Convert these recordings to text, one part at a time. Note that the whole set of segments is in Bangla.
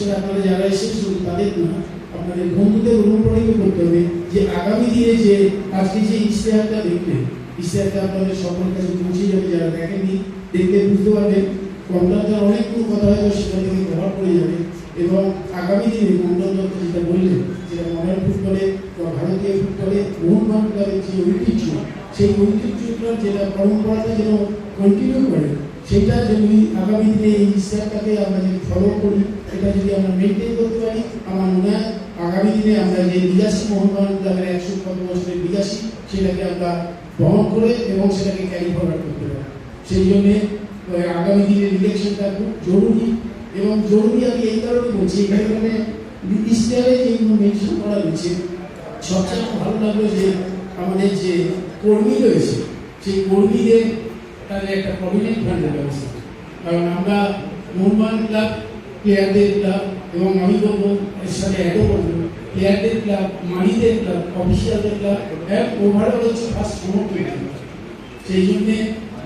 করে আপনারা যারা এসেছেন তাদের না আপনাদের বন্ধুদের অনুপ্রাণিত করতে হবে যে আগামী দিনে যে আজকে যে ইশতেহারটা দেখবেন ইশতেহারটা আপনাদের সকলের কাছে পৌঁছে যাবে, যারা দেখেননি, দেখলে বুঝতে পারবেন কমলার অনেকগুলো কথা হয়তো সেখান থেকে কভার করে যাবে এবং আগামী দিনে কমলার যেটা বললেন, যেটা মডার্ন ফুটবলে বা ভারতীয় ফুটবলে মোহনবাগান ক্লাবের যে ঐতিহ্য, সেই ঐতিহ্যটা যেটা পরম্পরাটা যেন কন্টিনিউ করে সেটা যদি আগামী দিনে এই ইস্তারটাকে আমরা যদি ফলো করি, এটা যদি আমরা মেনটেন করতে পারি, আমার মনে হয় আগামী দিনে আমরা যে বিরাশি মোহনবাগান ক্লাবের একশো কত বছরের বিরাশি, সেটাকে আমরা বহন করে এবং সেটাকে ক্যারি ফরওয়ার্ড করতে পারি। সেই জন্যে আগামী দিনের ইলেকশনটা খুব জরুরি এবং জরুরি আমি এই কারণে বলছি এখানে মানে ইস্তারে যেগুলো মেনশন করা হয়েছে, সবচেয়ে ভালো লাগল যে আমাদের যে কর্মী রয়েছে, সেই কর্মীদের তাদের একটা প্রভিডেন্ট ফান্ডের ব্যবস্থা কারণ আমরা মোহনবাগান ক্লাব প্লেয়ারদের ক্লাব এবং আমি বলব এর সাথে অ্যাডও করব প্লেয়ারদের ক্লাব মালিদের ক্লাব, অফিসিয়ালদের ক্লাব এক ওভারঅল হচ্ছে ফার্স্ট সমর্থন সেই জন্যে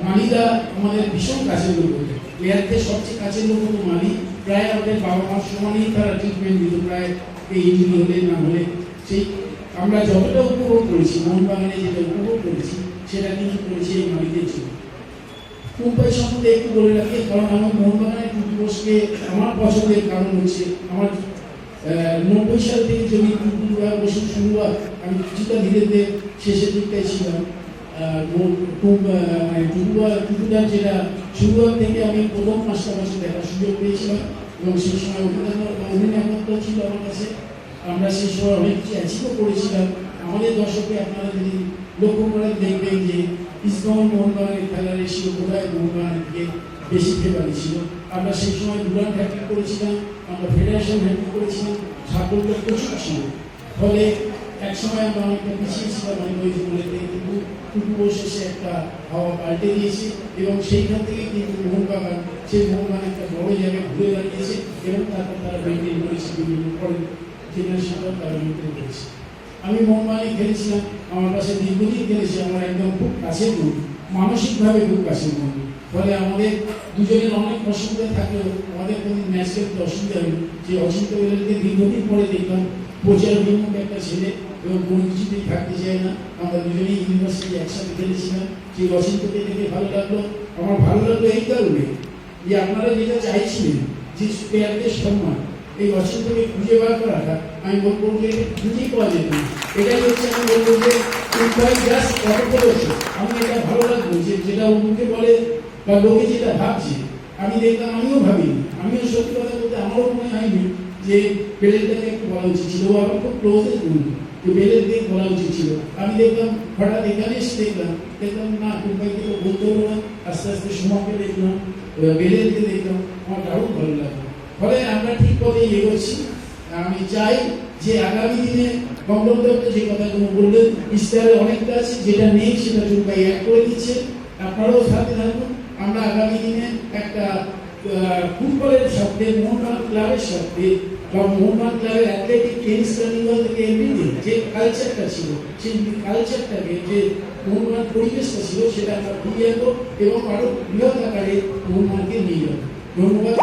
মালিদা আমাদের ভীষণ কাছের লোক প্লেয়ারদের সবচেয়ে কাছের লোক হতো মালি প্রায় আমাদের বাবা মার সমানই তারা ট্রিটমেন্ট দিত, প্রায় এই ইঞ্জুরি হলে না হলে। সেই আমরা যতটা উপভোগ করেছি, মোহনবাগানে যেটা উপভোগ করেছি, সেটা কিন্তু করেছি এই মালিকের জন্য। মুম্বাই সম্বন্ধে একটু বলে রাখি কারণ আমার মোহনবাগানের টুটু বোসকে আমার পছন্দের কারণ হচ্ছে আমার নব্বই সাল থেকে যদি টুটু বসু শুরু হয় আমি কিছুটা ধীরে ধীরে শেষের দিকটাই ছিলাম। আহ, মো- টুক- মানে যেটা শুরুয়ার থেকে আমি প্রথম পাঁচটা মাসে দেখার সুযোগ পেয়েছিলাম এবং সেই সময় অভিনন্দন ছিল আমার কাছে। আমরা সেই সময় অনেক কিছু অ্যাচিভও করেছিলাম। আমাদের দর্শকে আপনারা যদি লক্ষ্য করে দেখবেন যে ইসমাউল মোহনবাগানের খেলার রেশিও কোথায় মোহনবাগানের দিকে বেশি ফেভারি ছিল আমরা সেই সময় দুরান হ্যাট্রিক করেছিলাম, আমরা ফেডারেশন হ্যাট্রিক করেছিলাম, সাফল্য প্রচুর ছিল ফলে এক সময় আমরা অনেকটা পিছিয়ে ছিলাম অনেক ওই বলেতে কিন্তু টুকু বসে সে একটা হাওয়া পাল্টে দিয়েছে এবং সেইখান থেকে কিন্তু মোহনবাগান, সেই মোহনবাগান একটা বড় জায়গায় ঘুরে দাঁড়িয়েছে এবং তারপর তারা মেনটেন করেছে বিভিন্ন পরের জেনারেশনটাও তারা মেনটেন করেছে। আমি মোহনবাগানে খেলেছিলাম, আমার কাছে দীর্ঘদিন খেলেছি। কাছের বন্ধু মানসিকভাবে খুব কাছের বন্ধু ফলে আমাদের দুজনের অনেক অসুবিধা থাকলেও আমাদের কোনো ম্যাচ খেলতে অসুবিধা হয়নি যে অচিন্ত বেলাকে দীর্ঘদিন পরে দেখলাম প্রচার বিমুখ একটা ছেলে এবং কিছুতেই থাকতে চায় না। আমরা দুজনেই ইউনিভার্সিটি একসাথে খেলেছিলাম। সেই অচিন্তকে দেখে ভালো লাগল। আমার ভালো লাগল এই কারণে যে আপনারা যেটা চাইছিলেন, যে প্লেয়ারদের সম্মান, এই অচিন্তকে খুঁজে বার করাটা, আমি বলব যে খুঁজেই পাওয়া যেত এটাই হচ্ছে আমি বলব যে জাস্ট এটা ভালো লাগল যে যেটা অন্যকে বলে বা লোকে যেটা ভাবছে, আমি দেখলাম, আমিও ভাবিনি। আমিও সত্যি কথা বলতে আমারও মনে হয়নি যে বেলেলটাকে একটু বলা উচিত ছিল, ও আমার খুব ক্লোজের তো বেলেলকে বলা উচিত ছিল। আমি দেখলাম, হঠাৎ এখানে দেখলাম দেখলাম না কুম্পাইকে তো বলতে না, আস্তে আস্তে সময়কে দেখলাম বেলেলকে দেখলাম, আমার দারুণ ভালো লাগল। ফলে আমরা ঠিক পথেই এগোচ্ছি। আমি চাই যে আগামী দিনে কমলম দত্ত যে কথাগুলো বললেন অনেকটা আছে, যেটা নেই সেটা এক করে দিচ্ছে, আপনারাও সাথে থাকুন। আমরা আগামী দিনে একটা ফুটবলের মোহনবাগান ক্লাবের সাথে বা ক্লাবের অ্যাথলেটিক কার্নিভাল থেকে যে কালচারটা ছিল, সেই কালচারটাকে যে মোহনবাগান পরিবেশটা ছিল, সেটা আমরা ফিরিয়ে আনব এবং আরও বৃহৎ আকারে মোহনবাগানকে নিয়ে যাব। ধন্যবাদ।